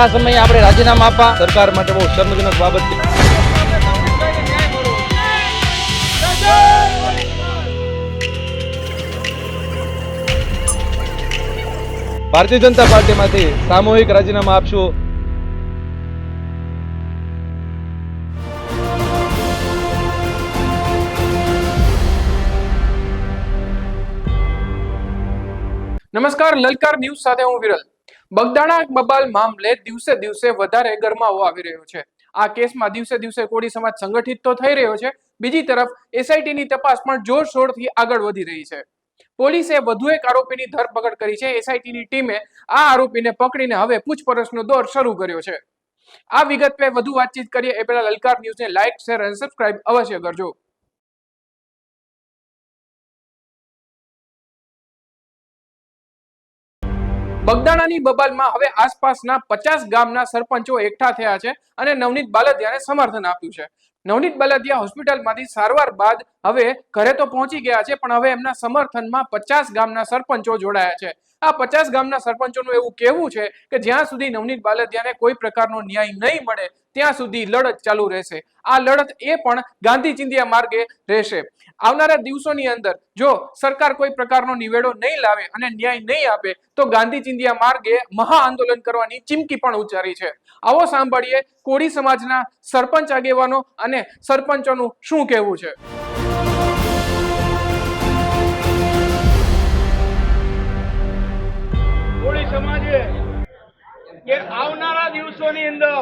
કે આ સમયે આપણે રાજીનામા આપવા સરકાર માટે બહુ શર્મજનક બાબત છે. ભારતીય જનતા પાર્ટીમાંથી સામૂહિક રાજીનામા આપશું. નમસ્કાર, લલકાર ન્યૂઝ સાથે હું વિરલ. બગદાણા બબાલ મામલે દિવસે દિવસે વધારે ગરમાવો આવી રહ્યો છે. આ કેસમાં દિવસે દિવસે કોળી સમાજ સંગઠિત તો થઈ રહ્યો છે. બીજી તરફ એસઆઈટી ની તપાસ પણ જોરશોરથી આગળ વધી રહી છે. પોલીસે વધુ એક આરોપીની ધરપકડ કરી છે. એસઆઈટી ની ટીમે આ આરોપીને પકડીને હવે પૂછપરછનો દોર શરૂ કર્યો છે. આ વિગતે વધુ વાતચીત કરીએ. એ પહેલા લલકાર ન્યૂઝને લાઇક શેર અને સબસ્ક્રાઇબ અવશ્ય કરજો. બગદાણાની બબાલમાં હવે આસપાસના પચાસ ગામના સરપંચો એકઠા થયા છે અને નવનીત બાલદિયાને સમર્થન આપ્યું છે. નવનીત બાલદિયા હોસ્પિટલમાંથી સારવાર બાદ હવે ઘરે તો પહોંચી ગયા છે, પણ હવે એમના સમર્થનમાં પચાસ ગામના સરપંચો જોડાયા છે. આ પચાસ ગામના સરપંચોનું એવું કહેવું છે કે જ્યાં સુધી નવનીત બાલદિયાને કોઈ પ્રકારનો ન્યાય નહીં મળે, ત્યાં સુધી લડત ચાલુ રહેશે. આ લડત એ પણ ગાંધી ચિંધિયા માર્ગે રહેશે. આવનારા દિવસોની અંદર જો સરકાર કોઈ પ્રકારનો નિવેડો નહીં લાવે અને ન્યાય નહીં આપે, તો ગાંધી ચિંધિયા માર્ગે મહા આંદોલન કરવાની ચીમકી પણ ઉચ્ચારી છે. આવો સાંભળીએ કોળી સમાજના સરપંચ આગેવાનો અને સરપંચોનું શું કહેવું છે? આવનારા દિવસોની અંદર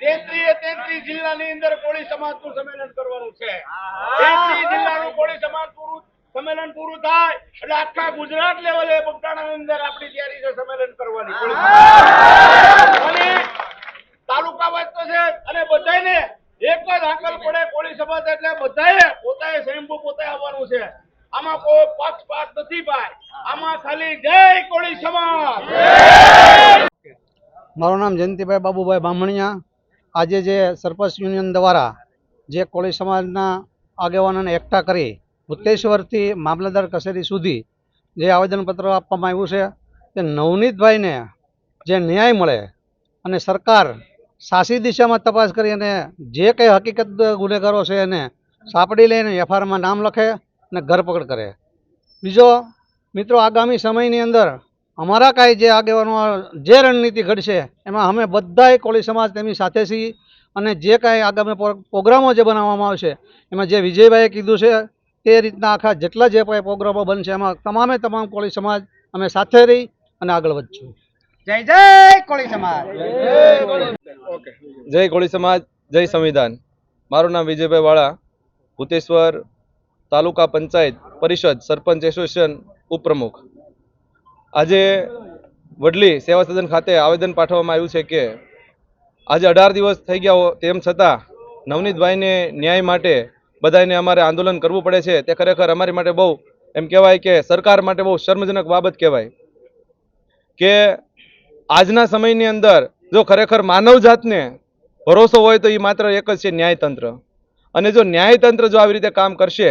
તેત્રીએ તેત્રીસ જિલ્લાની અંદર કોળી સમાજનું સંમેલન કરવાનું છે. તેત્રીસ જિલ્લાનું કોળી સમાજ પૂરું સંમેલન પૂરું થાય એટલે આખા ગુજરાત લેવલે બગદાણાની અંદર આપણી તૈયારી છે સંમેલન કરવાની. અને તાલુકા વાંચતો છે અને બધાને એક જ હાકલ પડે કોળી સમાજ એટલે બધાએ પોતાએ સ્વયંભૂ પોતે આવવાનું છે. આમાં કોઈ પક્ષપાત નથી ભાઈ. આમાં ખાલી જય કોળી સમાજ. મારું નામ જયંતિભાઈ બાબુભાઈ બામણિયા. આજે જે સરપંચ યુનિયન દ્વારા જે કોળી સમાજના આગેવાનોને એકઠા કરી ભૂતેશ્વરથી મામલતદાર કચેરી સુધી જે આવેદનપત્ર આપવામાં આવ્યું છે, તે નવનીતભાઈને જે ન્યાય મળે અને સરકાર સાચી દિશામાં તપાસ કરી અને જે કંઈ હકીકત ગુનેગારો છે એને સાપડી લઈને એફઆઈઆરમાં નામ લખે અને ધરપકડ કરે. બીજો, મિત્રો, આગામી સમયની અંદર અમારા કાંઈ જે આગેવાનો જે રણનીતિ ઘડશે એમાં અમે બધાય કોળી સમાજ તેમની સાથે છીએ અને જે કાંઈ આગામી પ્રો- પ્રોગ્રામો જે બનાવવામાં આવશે એમાં જે વિજયભાઈએ કીધું છે તે રીતના આખા જેટલા જે પ્રોગ્રામો બનશે એમાં તમામે તમામ કોળી સમાજ અમે સાથે રહી અને આગળ વધશું. જય જય કોળી સમાજ. જય કોળી સમાજ. જય સંવિધાન. મારું નામ વિજયભાઈ વાળા ભૂતેશ્વર તાલુકા પંચાયત પરિષદ સરપંચ એસોસિએશન ઉપપ્રમુખ. આજે વડલી સેવા સદન ખાતે આવેદન પાઠવવામાં આવ્યું છે કે આજે અઢાર દિવસ થઈ ગયા હો તેમ છતાં નવનીતભાઈને ન્યાય માટે બધાને અમારે આંદોલન કરવું પડે છે. તે ખરેખર અમારી માટે બહુ એમ કહેવાય કે સરકાર માટે બહુ શર્મજનક બાબત કહેવાય કે આજના સમયની અંદર જો ખરેખર માનવ જાતને ભરોસો હોય તો એ માત્ર એક જ છે, ન્યાયતંત્ર. અને જો ન્યાયતંત્ર જો આવી રીતે કામ કરશે,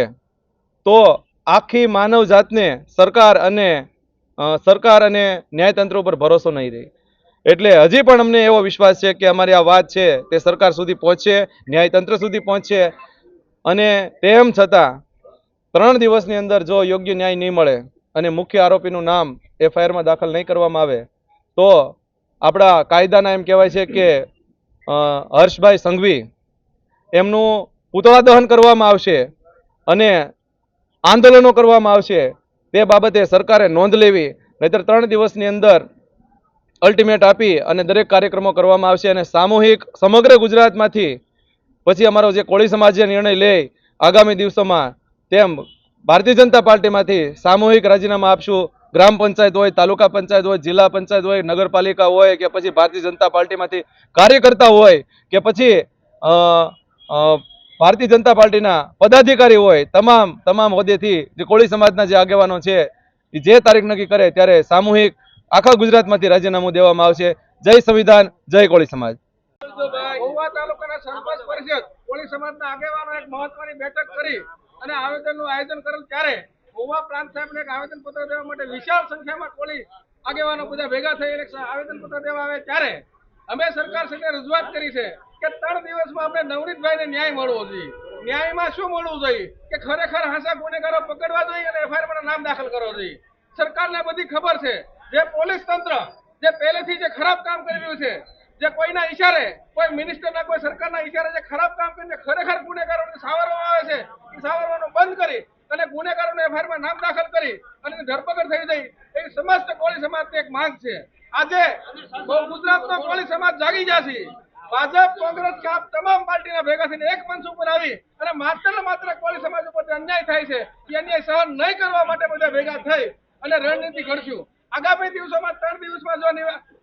તો આખી માનવ જાતને સરકાર અને સરકાર અને ન્યાયતંત્ર ઉપર ભરોસો નહીં રહે. એટલે હજી પણ અમને એવો વિશ્વાસ છે કે અમારી આ વાત છે તે સરકાર સુધી પહોંચશે, ન્યાયતંત્ર સુધી પહોંચશે. અને તેમ છતાં ત્રણ દિવસની અંદર જો યોગ્ય ન્યાય નહીં મળે અને મુખ્ય આરોપીનું નામ એફઆઈઆરમાં દાખલ નહીં કરવામાં આવે તો આપણા કાયદાના એમ કહેવાય છે કે હર્ષભાઈ સંઘવી એમનું પુતળા દહન કરવામાં આવશે અને આંદોલનો કરવામાં આવશે. તે બાબતે સરકારે નોંધ લેવી, નહીતર ત્રણ દિવસની અંદર અલ્ટિમેટ આપી અને દરેક કાર્યક્રમો કરવામાં આવશે અને સામૂહિક સમગ્ર ગુજરાતમાંથી, પછી અમારો જે કોળી સમાજે નિર્ણય લે આગામી દિવસોમાં, તેમ ભારતીય જનતા પાર્ટીમાંથી સામૂહિક રાજીનામા આપશું. ગ્રામ પંચાયત હોય, તાલુકા પંચાયત હોય, જિલ્લા પંચાયત હોય, નગરપાલિકા હોય કે પછી ભારતીય જનતા પાર્ટીમાંથી કાર્યકર્તા હોય કે પછી ભારતીય જનતા પાર્ટીના પદાધિકારી હોય, તમામ તમામ હોદ્દેથી જે કોળી સમાજના જે આગેવાનો છે, એ જે તારીખ નક્કી કરે ત્યારે સામૂહિક આખા ગુજરાતમાંથી રાજીનામું દેવામાં આવશે. જય સંવિધાન, જય કોળી સમાજ. પરિષદ, કોળી સમાજના આગેવાનો એક મહત્વની બેઠક કરી અને આવેદનનું આયોજન કરેલ ત્યારે મહુવા પ્રાંત સાહેબને એક આવેદનપત્ર દેવા માટે વિશાળ સંખ્યામાં કોળી આગેવાનો બધા ભેગા થઈ અને આવેદનપત્ર દેવા આવે ત્યારે અમે સરકાર સાથે રજૂઆત કરી છે કે ત્રણ દિવસમાં આપણે નવનીતભાઈને ન્યાય મળવો જોઈએ. ન્યાયમાં શું મળવું જોઈએ? કે ખરેખર હાંસા ગુનેગારો પકડવા જોઈએ અને એફઆઈઆરમાં નામ દાખલ કરવો જોઈએ? સરકારને બધી ખબર છે. જે પોલીસ તંત્ર, જે પહેલેથી જે ખરાબ કામ કરી રહ્યું છે, જે કોઈના ઈશારે, કોઈ મિનિસ્ટરના, કોઈ સરકારના ઈશારે જે ખરાબ કામ કરીને ખરેખર ગુનેગારોને સાવરવામાં આવે છે, એ સાવરવાનું બંધ કરી અને ગુનેગારોને એફઆઈઆર નામ દાખલ કરી અને ધરપકડ થઈ જાય એ સમસ્ત કોળી સમાજની એક માંગ છે. આજે ગુજરાતનો કોળી સમાજ જાગી જશે ભાજપ, કોંગ્રેસ કે તમામ પાર્ટીના ભેગા થઈને એક મંચ ઉપર આવી અને માત્ર ને માત્ર કોળી સમાજ ઉપર અન્યાય થાય છે, એ અન્યાય સહન નહીં કરવા માટે બધા ભેગા થઈ અને રણનીતિ ઘડશું. આગામી દિવસોમાં ત્રણ દિવસમાં જો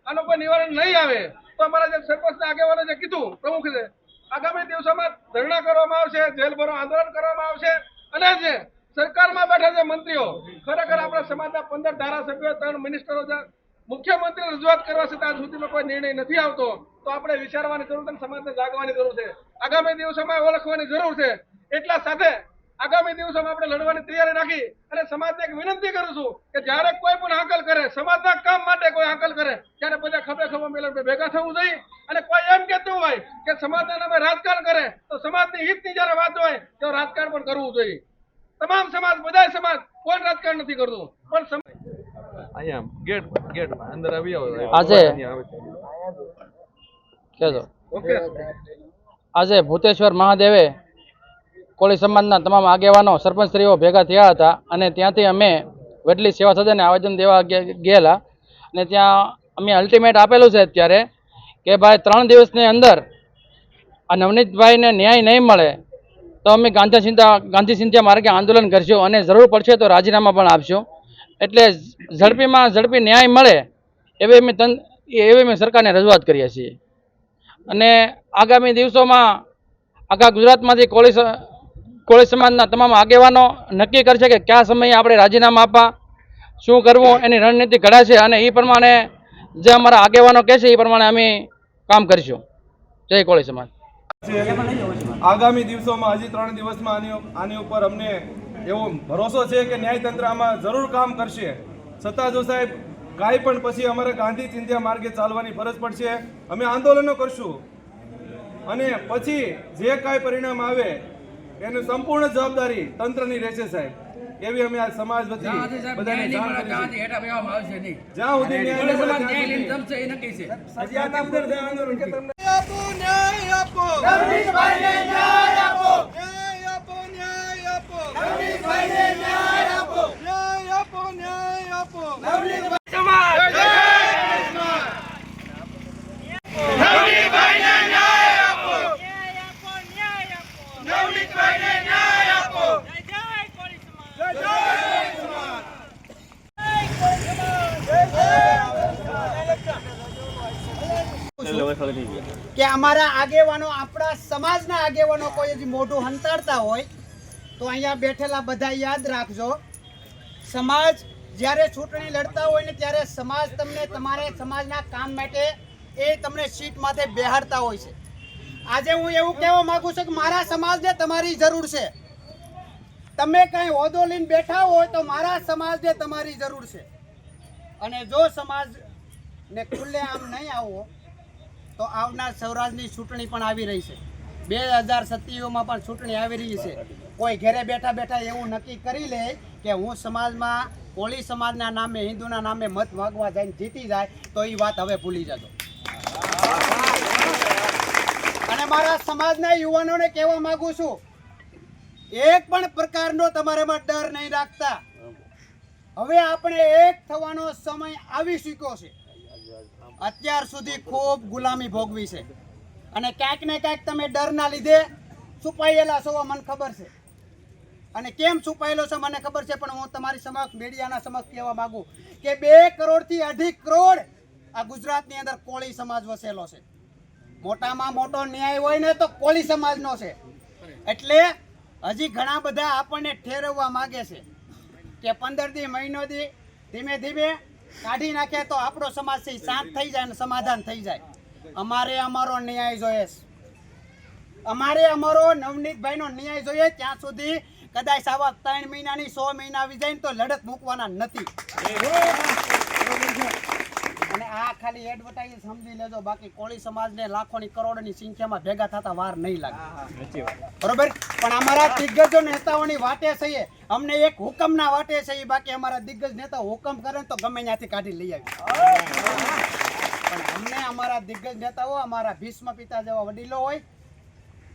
આનું કોઈ નિવારણ નહીં આવે, તો અમારા જે સરપંચના આગેવાનો જે કીધું, પ્રમુખ છે, આગામી દિવસોમાં ધરણા કરવામાં આવશે જેલ ભરો આંદોલન કરવામાં આવશે અને જે સરકારમાં બેઠા છે મંત્રીઓ. ખરેખર આપણા સમાજના પંદર ધારાસભ્યો, ત્રણ મિનિસ્ટરો છે. મુખ્યમંત્રી રજૂઆત કરવા છતાં સુધીમાં કોઈ નિર્ણય નથી આવતો. તો આપણે વિચારવાની જરૂર છે સમાજને જાગવાની જરૂર છે. આગામી દિવસોમાં ઓળખવાની જરૂર છે. એટલા સાથે આગામી દિવસોમાં આપણે લડવાની તૈયારી રાખી અને સમાજને એક વિનંતી કરું છું કે જ્યારે કોઈ પણ હાકલ કરે, સમાજના કામ માટે કોઈ હાકલ કરે, ત્યારે બધા ખભે ખભે મિલન ભેગા થવું જોઈએ. અને કોઈ એમ કહેતું હોય કે સમાજના નામે રાજકારણ કરે, તો સમાજની હિતની જ્યારે વાત હોય, તો રાજકારણ પણ કરવું જોઈએ. તમામ સમાજ બધા સમાજ કોઈ રાજકારણ નથી કરતું. પણ અહીંયા ગેટ ગેટ અંદર આવી આવો. આજે કેજો ઓકે. આજે ભૂતેશ્વર મહાદેવે કોળી સમાજના તમામ આગેવાનો સરપંચશ્રીઓ ભેગા થયા હતા અને ત્યાંથી અમે વડલી સેવા સદને આવેદન દેવા ગયેલા. અને ત્યાં અમે અલ્ટિમેટ આપેલું છે અત્યારે કે ભાઈ ત્રણ દિવસની અંદર આ નવનીતભાઈને ન્યાય નહીં મળે તો અમે ગાંધી ચિંતા ગાંધી ચિંતા માર્ગે આંદોલન કરશું અને જરૂર પડશે તો રાજીનામા પણ આપશું. એટલે ઝડપીમાં ઝડપી ન્યાય મળે એવી અમે તન, એવી અમે સરકારને રજૂઆત કરીએ છીએ. અને આગામી દિવસોમાં આખા ગુજરાતમાંથી કોળી કોળી સમાજના તમામ આગેવાનો નક્કી કરશે કે કયા સમયે આપણે રાજીનામા આપવા, શું કરવું, એની રણનીતિ ઘડાશે અને એ પ્રમાણે જે અમારા આગેવાનો કહેશે એ પ્રમાણે અમે કામ કરીશું. જય કોળી સમાજ. આગામી દિવસોમાં હજી ત્રણ દિવસમાં આની આની ઉપર અમને એવો ભરોસો છે કે ન્યાયતંત્ર આમાં જરૂર કામ કરશે. છતાં જો સાહેબ કાંઈ પણ પછી અમારે ગાંધી ચિંધ્યા માર્ગે ચાલવાની ફરજ પડશે અમે આંદોલનો કરશું. અને પછી જે કાંઈ પરિણામ આવે એની સંપૂર્ણ જવાબદારી તંત્રની રહેશે સાહેબ. એવી અમે આ સમાજ વતી બધાને જાણ કરી જ્યાં સુધી ન્યાય આની અંદર જે આંદોલન થઈ ગયા કે અમારા આગેવાનો, આપણા સમાજના આગેવાનો કોઈ હજી મોઢું હંતાડતા હોય, તો અહીંયા બેઠેલા બધા યાદ રાખજો. સમાજ જ્યારે ચૂંટણી લડતા હોય ને ત્યારે સમાજ તમને તમારે સમાજના કામ માટે એ તમને સીટ માથે બેહાડતા હોય છે. આજે હું એવું કહેવા માગું છું કે મારા સમાજને તમારી જરૂર છે. તમે કાંઈ હોદો લઈને બેઠા હોય તો મારા સમાજને તમારી જરૂર છે. અને જો સમાજને ખુલ્લે આમ નહીં આવો તો આવનાર સૌરાષ્ટ્રની ચૂંટણી પણ આવી રહી છે. બે હજાર સત્યાવીસમાં પણ ચૂંટણી આવી રહી છે. કોઈ ઘરે બેઠા બેઠા એવું નક્કી કરી લે કે હું સમાજમાં કોળી સમાજના નામે, હિન્દુના નામે મત માગવા જઈને જીતી જાય, તો એ વાત હવે ભૂલી જજો. અને મારા સમાજના યુવાનોને કહેવા માંગુ છું, એક પણ પ્રકારનો તમારામાં ડર નહીં રાખતા. હવે આપણે એક થવાનો સમય આવી ચૂક્યો છે. અત્યાર સુધી ખૂબ ગુલામી ભોગવી છે. અને ક્યાંક ને ક્યાંક તમે ડરના લીધે છુપાયેલા છો, મને ખબર છે. અને કેમ છુપાયેલો છે, મને ખબર છે, પણ હું તમારી સમક્ષ, મીડિયાના સમક્ષ કહેવા માંગુ કે બે કરોડથી અઢી કરોડ આ ગુજરાતની અંદર કોળી સમાજ વસેલો છે. મોટામાં મોટો ન્યાય હોય ને તો કોળી સમાજનો છે. એટલે હજી ઘણા બધા આપણને ઠેરવવા માગે છે કે પંદર દી મહિનો દી ધીમે ધીમે કાઢી નાખે તો આપણો સમાજ શાંત થઈ જાય અને સમાધાન થઈ જાય. અમારે અમારો ન્યાય જોઈએ અમારે અમારો નવનીતભાઈનો ન્યાય જોઈએ, ત્યાં સુધી કદાચ આવા ત્રણ મહિનાની, સો મહિના આવી જાય ને તો લડત મૂકવાના નથી. અને આ ખાલી એડવર્ટાઇઝ સમજી લેજો બાકી કોળી સમાજને લાખોની કરોડોની સંખ્યામાં ભેગા થતા વાર નહીં લાગે. બરોબર? પણ અમારા દિગ્ગજો નેતાઓની વાટે છે અમને એક હુકમના વાટે છે બાકી અમારા દિગ્ગજ નેતા હુકમ કરે ને તો ગમે ત્યાંથી કાઢી લઈ આવી. પણ અમને અમારા દિગ્ગજ નેતાઓ અમારા ભીષ્મ પિતા જેવા વડીલો હોય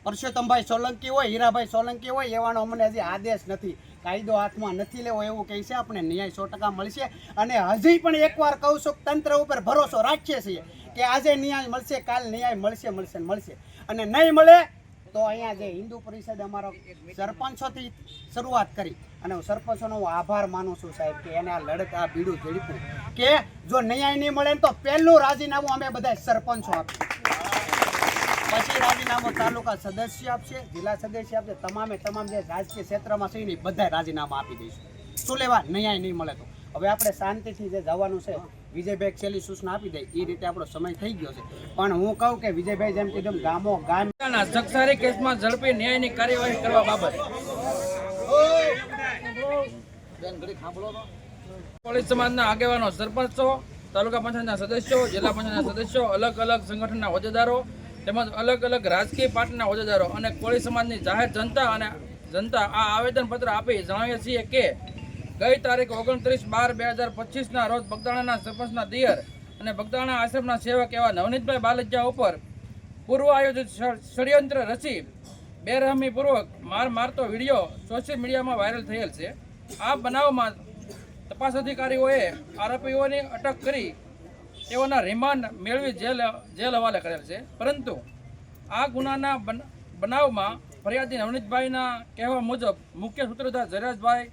પરસોત્તમભાઈ સોલંકી હોય હીરાભાઈ સોલંકી હોય એવાનો અમને હજી આદેશ નથી. કાયદો હાથમાં નથી લેવો એવું કહે છે? આપણે ન્યાય સો ટકા મળશે. અને હજી પણ એકવાર કહું છું, તંત્ર ઉપર ભરોસો રાખીએ છીએ કે આજે ન્યાય મળશે, કાલ ન્યાય મળશે મળશે મળશે. અને નહીં મળે તો અહીંયા જે હિન્દુ પરિષદ અમારો સરપંચોથી શરૂઆત કરી. અને હું સરપંચોનો હું આભાર માનું છું સાહેબ કે એને આ લડત, આ બીડું ઝડપ્યું કે જો ન્યાય નહીં મળે તો પહેલું રાજીનામું અમે બધા સરપંચો પછી રાજીનામું તાલુકા સદસ્ય આપશે, જિલ્લા સદસ્ય આપશે, તમામે તમામ જે રાજકીય ક્ષેત્રમાં છે ને બધા રાજીનામા આપી દઈશું. શું લેવા? ન્યાય નહીં મળે તો. હવે આપણે શાંતિથી જે જવાનું છે, વિજયભાઈ છેલ્લી સૂચના આપી દે, એ રીતે આપણો સમય થઈ ગયો છે. પણ હું કહું કે વિજયભાઈ જેમ કીધું ગામો ગામ સક્ષારી કેસમાં ઝડપી ન્યાયની કાર્યવાહી કરવા બાબત. કોળી સમાજના આગેવાનો, સરપંચો, તાલુકા પંચાયતના સદસ્યો, જિલ્લા પંચાયતના સદસ્યો અલગ અલગ સંગઠનના હોદ્દેદારો તેમજ અલગ અલગ રાજકીય પાર્ટીના હોદ્દેદારો અને કોળી સમાજની જાહેર જનતા અને જનતા આ આવેદનપત્ર આપી જણાવીએ છીએ કે ગઈ તારીખ ઓગણત્રીસ બાર બે હજાર પચીસના રોજ બગદાણાના સરપંચના દિયર અને બગદાણા આશ્રમના સેવક એવા નવનીતભાઈ બાલજ્જા ઉપર પૂર્વ આયોજિત ષડયંત્ર રચી બેરહમીપૂર્વક માર મારતો વીડિયો સોશિયલ મીડિયામાં વાયરલ થયેલ છે. આ બનાવમાં તપાસ અધિકારીઓએ આરોપીઓની અટક કરી તેઓના રિમાન્ડ મેળવી જેલ જેલ હવાલે કરેલ છે. પરંતુ આ ગુનાના બન- બનાવમાં ફરિયાદી નવનીતભાઈના કહેવા મુજબ મુખ્ય સૂત્રધાર જયરાજભાઈ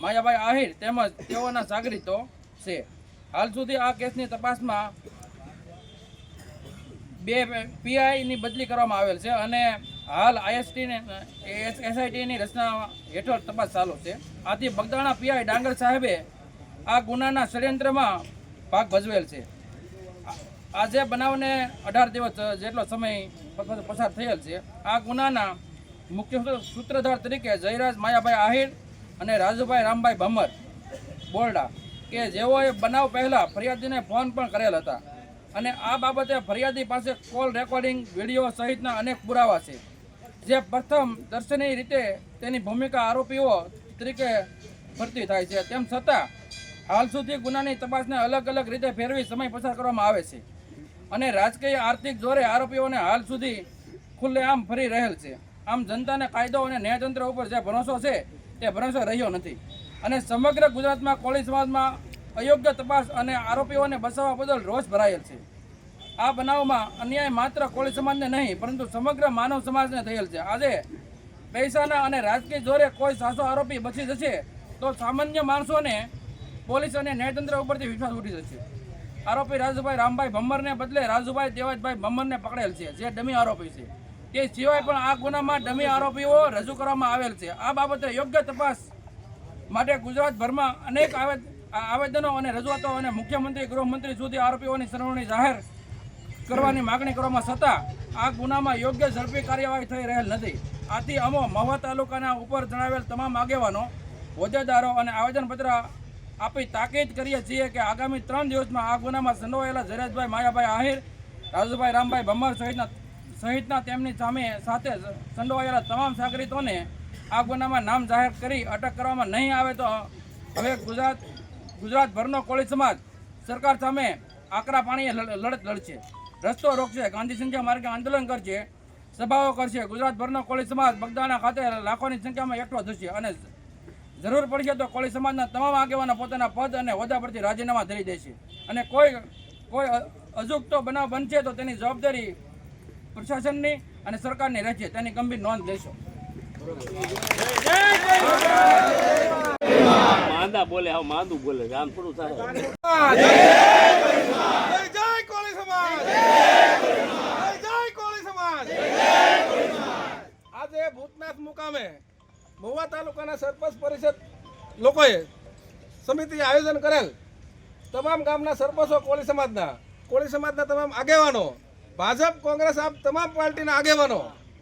માયાભાઈ આહિર તેમજ તેઓના સાગરીતો છે. હાલ સુધી આ કેસની તપાસમાં બે પીઆઈની બદલી કરવામાં આવેલ છે અને હાલ આઈએસટીને એસઆઈટીની રચના હેઠળ તપાસ ચાલુ છે. આથી બગદાણા પીઆઈ ડાંગર સાહેબે આ ગુનાના ષડયંત્રમાં ભાગ ભજવેલ છે. આજે બનાવને અઢાર દિવસ જેટલો સમય પસાર થયેલ છે. આ ગુનાના મુખ્ય સૂત્રધાર તરીકે જયરાજ માયાભાઈ આહિર અને રાજુભાઈ રામભાઈ ભમર બોરડા કે જેઓએ બનાવ પહેલાં ફરિયાદીને ફોન પણ કરેલ હતા. અને આ બાબતે ફરિયાદી પાસે કોલ રેકોર્ડિંગ, વીડિયો સહિતના અનેક પુરાવા છે. જે પ્રથમ દર્શનીય રીતે તેની ભૂમિકા આરોપીઓ તરીકે ભરતી થાય છે. તેમ છતાં, હાલ સુધી ગુનાની તપાસને અલગ અલગ રીતે ફેરવી સમય પસાર કરવામાં આવે છે. અને રાજકીય આર્થિક જોરે આરોપીઓને હાલ સુધી ખુલ્લેઆમ ફરી રહેલ છે. આમ જનતાને કાયદો અને ન્યાયતંત્ર ઉપર જે ભરોસો છે, તે ભરોસો રહ્યો નથી. અને સમગ્ર ગુજરાતમાં કોળી સમાજમાં અયોગ્ય તપાસ અને આરોપીઓને બચાવવા બદલ રોષ ભરાયેલ છે. આ બનાવમાં અન્યાય માત્ર કોળી સમાજને નહીં, પરંતુ સમગ્ર માનવ સમાજને થયેલ છે. આજે પૈસાના અને રાજકીય જોરે કોઈ સાસો આરોપી બચી જશે, તો સામાન્ય માણસોને પોલીસ અને ન્યાયતંત્ર ઉપરથી વિશ્વાસ ઉઠી જશે. આરોપી રાજુભાઈ રામભાઈ ભમ્મરને બદલે રાજુભાઈ દેવાજભાઈ ભમ્મરને પકડેલ છે, જે ડમી આરોપી છે. તે સિવાય પણ આ ગુનામાં ડમી આરોપીઓ રજૂ કરવામાં આવેલ છે. આ બાબતે યોગ્ય તપાસ માટે ગુજરાતભરમાં અનેક આવેદનો અને રજૂઆતો અને મુખ્યમંત્રી, ગૃહમંત્રી સુધી આરોપીઓની સરવણી જાહેર કરવાની માગણી કરવામાં છતાં આ ગુનામાં યોગ્ય ઝડપી કાર્યવાહી થઈ રહેલ નથી. આથી અમો મહુવા તાલુકાના ઉપર જણાવેલ તમામ આગેવાનો, હોદ્દેદારો અને આવેદનપત્ર આપી તાકીદ કરીએ છીએ કે આગામી ત્રણ દિવસમાં આ ગુનામાં સંડોવાયેલા જયરાજભાઈ માયાભાઈ આહિર, રાજુભાઈ રામભાઈ ભમર સહિતના સહિતના તેમની સામે સાથે સંડોવાયેલા તમામ સાગરીતોને આ ગુનામાં નામ જાહેર કરી અટક કરવામાં નહીં આવે તો હવે ગુજરાત ગુજરાતભરનો કોળી સમાજ સરકાર સામે આકરા પાણીએ લડ- લડત લડશે. રસ્તો રોકશે, ગાંધી સંખ્યા માર્ગે આંદોલન કરશે, સભાઓ કરશે. ગુજરાતભરનો કોળી સમાજ બગદાણા ખાતે લાખોની સંખ્યામાં એકઠો થશે અને જરૂર પડશે તો કોળી સમાજના તમામ આગેવાનો પોતાના પદ અને હોદ્દા પરથી રાજીનામા ધરી દેશે. અને કોઈ કોઈ અજુગતો બનાવ બનશે તો તેની જવાબદારી પ્રશાસનની અને સરકારની રહેશે. તેની ગંભીર નોંધ લેશો. માંદા બોલે હા માંદું બોલે. આમ થોડું થાય. જય કોળી સમાજ! જય કોળી સમાજ! આજે ભૂતનાથ મુકામે મહુવા તાલુકાના સરપંચ પરિષદ લોકોએ સમિતિએ આયોજન કરેલ તમામ ગામના સરપંચો કોળી સમાજના કોળી સમાજના તમામ આગેવાનો ભાજપ કોંગ્રેસ આપ તમામ પાર્ટીના આગેવાનો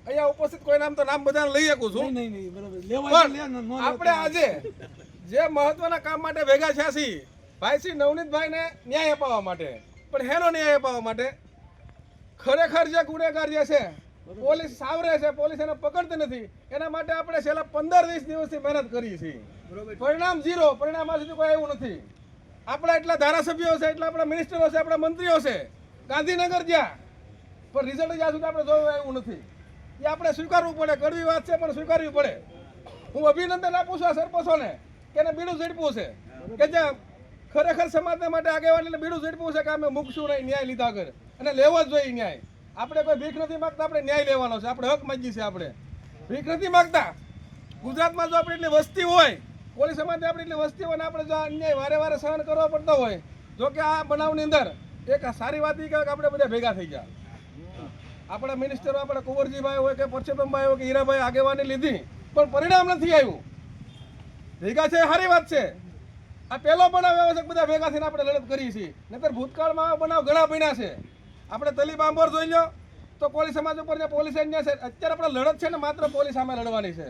અહીંયા ઉપસ્થિત કોઈ નામ તો નામ બધાને લઈ શકું છું. પણ આપણે આજે જે મહત્વના કામ માટે ભેગા થયા છીએ ભાઈ શ્રી નવનીતભાઈને ન્યાય અપાવવા માટે. પણ હેનો ન્યાય અપાવવા માટે? ખરેખર જે ગુનેગાર જે છે પોલીસ સાવરે છે પોલીસ એને પકડતી નથી. એના માટે આપણે છેલ્લા પંદર વીસ દિવસથી મહેનત કરી છે. પરિણામ ઝીરો પરિણામ આ સુધી કોઈ એવું નથી. આપણા એટલા ધારાસભ્યો છે એટલા આપણા મિનિસ્ટરો છે આપણા મંત્રીઓ છે. ગાંધીનગર જ્યાં. પણ રિઝલ્ટ જ્યાં સુધી આપણે જોયું એવું નથી. એ આપણે સ્વીકારવું પડે કડવી વાત છે પણ સ્વીકારવી પડે. હું અભિનંદન આપું છું આ સરપંચોને કે એને બીડું ઝડપવું છે. કે જે ખરેખર સમાજને માટે આગેવાનીને બીડું ઝડપવું છે કે અમે મૂકશું નહીં ન્યાય લીધા કરે અને લેવો જ જોઈએ ન્યાય. આપણે કોઈ ભીખ નથી માગતા, આપણે ન્યાય લેવાનો છે. આપણે હક માંગીએ છીએ આપણે. ભીખ નથી માગતા. ગુજરાતમાં જો આપણી એટલી વસ્તી હોય કોળી સમાજની આપણી એટલી વસ્તી હોય ને આપણે જો અન્યાય વારે વારે સહન કરવા પડતો હોય, જો કે આ બનાવની અંદર એક સારી વાત એ કે આપણે બધા ભેગા થઈ ગયા. આપણા મિનિસ્ટરો આપણા કુંવરજીભાઈ હોય કે પરસોત્તમભાઈ હોય કે હીરાભાઈ આગેવાની લીધી, પણ પરિણામ નથી આવ્યું. ભેગા છે સારી વાત છે. આ પહેલો બનાવ એવો છે બધા ભેગા થઈને આપણે લડત કરી છીએ. નહીતર ભૂતકાળમાં બનાવ ઘણા બન્યા છે. આપણે તલી બાંભોર જોઈ લો. તો કોળી સમાજ ઉપર પોલીસ અન્યાય છે અત્યારે આપણે લડત છે ને, માત્ર પોલીસ સામે લડવાની છે.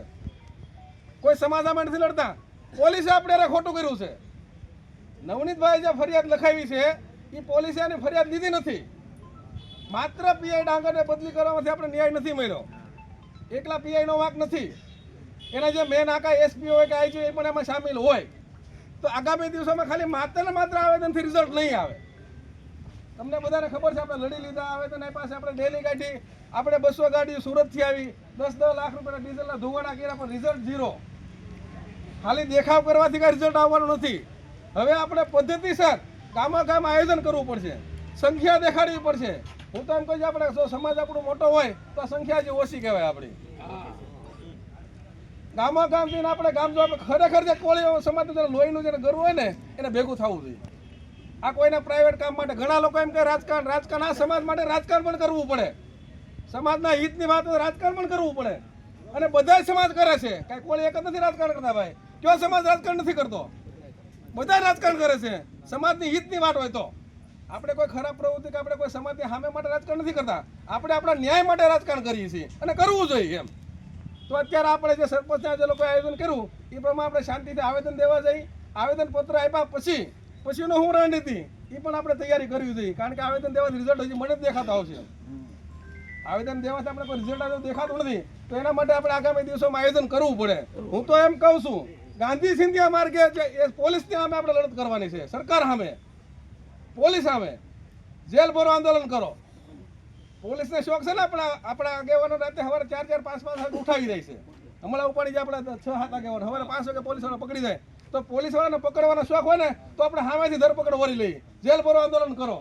કોઈ સમાજ સામે નથી લડતા. પોલીસે આપણે ખોટું કર્યું છે. નવનીતભાઈ જે ફરિયાદ લખાવી છે એ પોલીસે આની ફરિયાદ લીધી નથી. માત્ર પીઆઈ ડાંગરને બદલી કરવામાંથી આપણે ન્યાય નથી મળ્યો. એકલા પીઆઈનો વાંક નથી. એના જે મેન આકા એસપી હોય કે આઈજી એ પણ એમાં સામેલ હોય. તો આગામી દિવસોમાં ખાલી માત્ર ને માત્ર આવેદનથી રિઝલ્ટ નહીં આવે. તમને બધાને ખબર છે, આપણે લડી લીધા, હવે તો એની પાસે આપણે ડેલી કાઢી આપણે બસો ગાડી સુરતથી આવી દસ દસ લાખ રૂપિયાના ડીઝલના ધોવાણા કર્યા, પણ રિઝલ્ટ ઝીરો ખાલી દેખાવ કરવાથી કાંઈ રિઝલ્ટ આવવાનું નથી. હવે આપણે પદ્ધતિસર ગામા ગામ આયોજન કરવું પડશે, સંખ્યા દેખાડવી પડશે. હું તો એમ કહું છું, આપણે જો સમાજ આપણો મોટો હોય, તો સંખ્યા જે ઓછી કહેવાય આપણી. ગામા ગામ જઈને આપણે ગામ જો આપણે ખરેખર જે કોળી સમાજનું જેને લોહીનું જેને ગરવું હોય ને, એને ભેગું થવું જોઈએ. આ કોઈના પ્રાઇવેટ કામ માટે. ઘણા લોકો એમ કે રાજકારણ રાજકારણ. આ સમાજ માટે રાજકારણ પણ કરવું પડે. સમાજના હિતની વાત રાજકારણ પણ કરવું પડે. અને બધા સમાજ કરે છે. કાંઈ કોઈ એક જ નથી રાજકારણ કરતા ભાઈ. કયો સમાજ રાજકારણ નથી કરતો? બધા રાજકારણ કરે છે. સમાજની હિતની વાત હોય તો. આપણે કોઈ ખરાબ પ્રવૃત્તિ કે આપણે કોઈ સમાજની સામે માટે રાજકારણ નથી કરતા. આપણે આપણા ન્યાય માટે રાજકારણ કરીએ છીએ. અને કરવું જોઈએ એમ. તો અત્યારે આપણે જે સરપંચના જે લોકોએ આયોજન કર્યું, એ પ્રમાણે આપણે શાંતિથી આવેદન દેવા જઈ. આવેદનપત્ર આપ્યા પછી પછીનો શું રણનીતિ? એ પણ આપણે તૈયારી કરવી જોઈએ. કારણ કે આવેદન દેવાથી રિઝલ્ટ હજી મને જ દેખાતા આવશે. આવેદન દેવાથી આપણે કોઈ રિઝલ્ટ દેખાતું નથી. તો એના માટે આપણે આગામી દિવસોમાં આયોજન કરવું પડે. હું તો એમ કહું છું ગાંધી સિંધિયા માર્ગે એ પોલીસની સામે આપણે લડત કરવાની છે. સરકાર સામે. પોલીસ સામે. જેલ ભરો, આંદોલન કરો. પોલીસને શોખ છે ને આપણા આપણા આગેવાનો રાતે સવારે ચાર ચાર, પાંચ પાંચ ઉઠાવી જાય છે. હમણાં ઉપાડી જાય આપણા છ, સાત આગેવાનો. સવારે પાંચ વાગે પોલીસ પકડી જાય. તો પોલીસ વાળાને પકડવાનો શોખ હોય ને તો આપણે સામેથી ધરપકડ વળી લઈએ. જેલ ભરો આંદોલન કરો.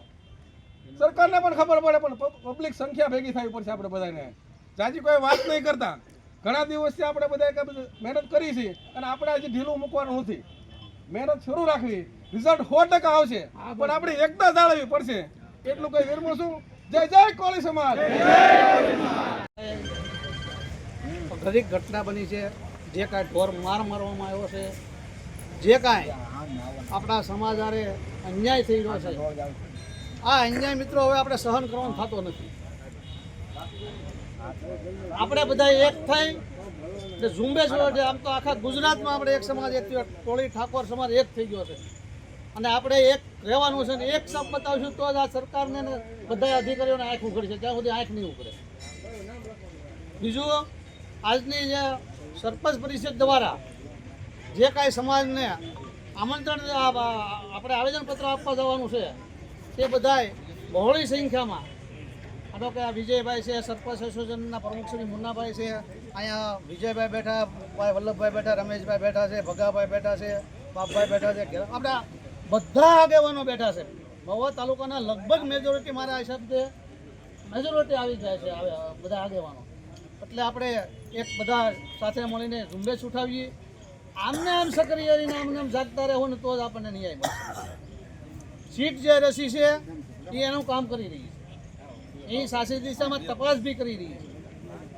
સરકારને પણ ખબર પડે પણ પબ્લિક સંખ્યા ભેગી થવી પડશે આપણે બધાને. જાજી કોઈ વાત નહીં કરતા. ઘણા દિવસથી આપણે બધા મહેનત કરી છે અને આપણે હજી ઢીલું મૂકવાનું નથી. મહેનત શરૂ રાખવી. રિઝલ્ટ સો ટકા આવશે. પણ આપણે એકતા જાળવવી પડશે. એટલું કઈ વિરમું છું જય જય કોલી સમાજ. ઘણી ઘટના બની છે જે કાંઈ ઢોર માર મારવામાં આવ્યો છે. જે કાંઈ આપણા સમાજ આરે અન્યાય થઈ રહ્યો છે, આ અન્યાય મિત્રો હવે આપણે સહન કરવાનો થતો નથી. આપણે બધા એક થઈ એટલે ઝુંબેશ છે આમ તો આખા ગુજરાતમાં આપણે એક સમાજ, એક ટોળી ઠાકોર સમાજ એક થઈ ગયો છે. અને આપણે એક રહેવાનું છે ને એક સપ બતાવશું તો જ આ સરકારને બધા અધિકારીઓને આંખ ઉઘડશે ત્યાં સુધી આંખ નહીં ઉઘડે. બીજું, આજની જે સરપંચ પરિષદ દ્વારા જે કાંઈ સમાજને આમંત્રણ આપણે આવેદનપત્ર આપવા જવાનું છે, તે બધાય બહોળી સંખ્યામાં, આ કે આ વિજયભાઈ છે, સરપંચ એસોસિએશનના પ્રમુખ શ્રી મુન્નાભાઈ છે, અહીંયા વિજયભાઈ બેઠા, ભાઈ વલ્લભભાઈ બેઠા, રમેશભાઈ બેઠા છે, ભગાભાઈ બેઠા છે, બાપભાઈ બેઠા છે આપણા બધા આગેવાનો બેઠા છે. મહુવા તાલુકાના લગભગ મેજોરિટી મારા હિસાબે મેજોરિટી આવી જાય છે બધા આગેવાનો. એટલે આપણે એક બધા સાથે મળીને ઝુંબેશ ઉઠાવીએ. આમને આમ સક્રિય રહીને આમને આમ જાગતા રહો ને તો જ આપણને ન્યાય મળશે સીટ જે રસી છે, એ એનું કામ કરી રહી છે. એ શાસિત દિશામાં તપાસ બી કરી રહી છે.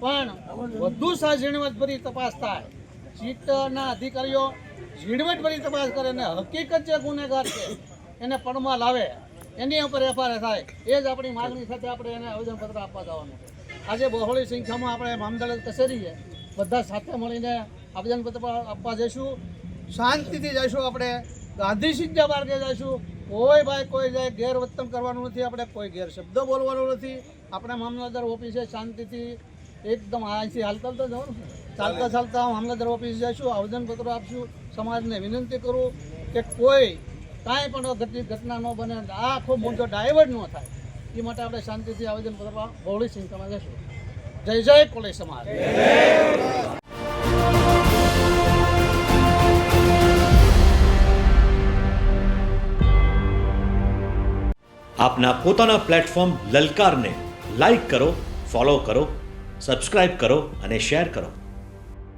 પણ વધુ ઝીણવટભરી તપાસ થાય. સીટના અધિકારીઓ ઝીણવટભરી તપાસ કરે ને હકીકત જે ગુનેગાર છે, એને પણમાં લાવે એની ઉપર એફઆર થાય, એ જ આપણી માગણી સાથે આપણે એને આવેદનપત્ર આપવા જવાનું આજે બહોળી સંખ્યામાં આપણે મામદાર કચેરી બધા સાથે મળીને આવેદનપત્ર આપવા જઈશું. શાંતિથી જઈશું આપણે. ગાંધી સિંધા માર્ગે જઈશું. કોઈ ભાઈ કોઈ જાય, ગેરવર્તન કરવાનું નથી. આપણે કોઈ ગેર શબ્દ બોલવાનો નથી. આપણે મામલતદાર ઓફિસે શાંતિથી એકદમ અહીંથી હાલતા હાલતા જવાનું ચાલતા ચાલતા મામલતદાર ઓફિસે જઈશું. આવેદનપત્ર આપશું. સમાજને વિનંતી કરું કે કોઈ કાંઈ પણ ઘટની ઘટના ન બને આખો મોટો ડાયવર્ટ ન થાય. એ માટે આપણે શાંતિથી આવેદનપત્ર બહોળી સંખ્યામાં જશું જય જય કોળી સમાજ. આપના પોતાના પ્લેટફોર્મ લલકારને લાઈક કરો ફોલો કરો સબસ્ક્રાઇબ કરો અને શેર કરો.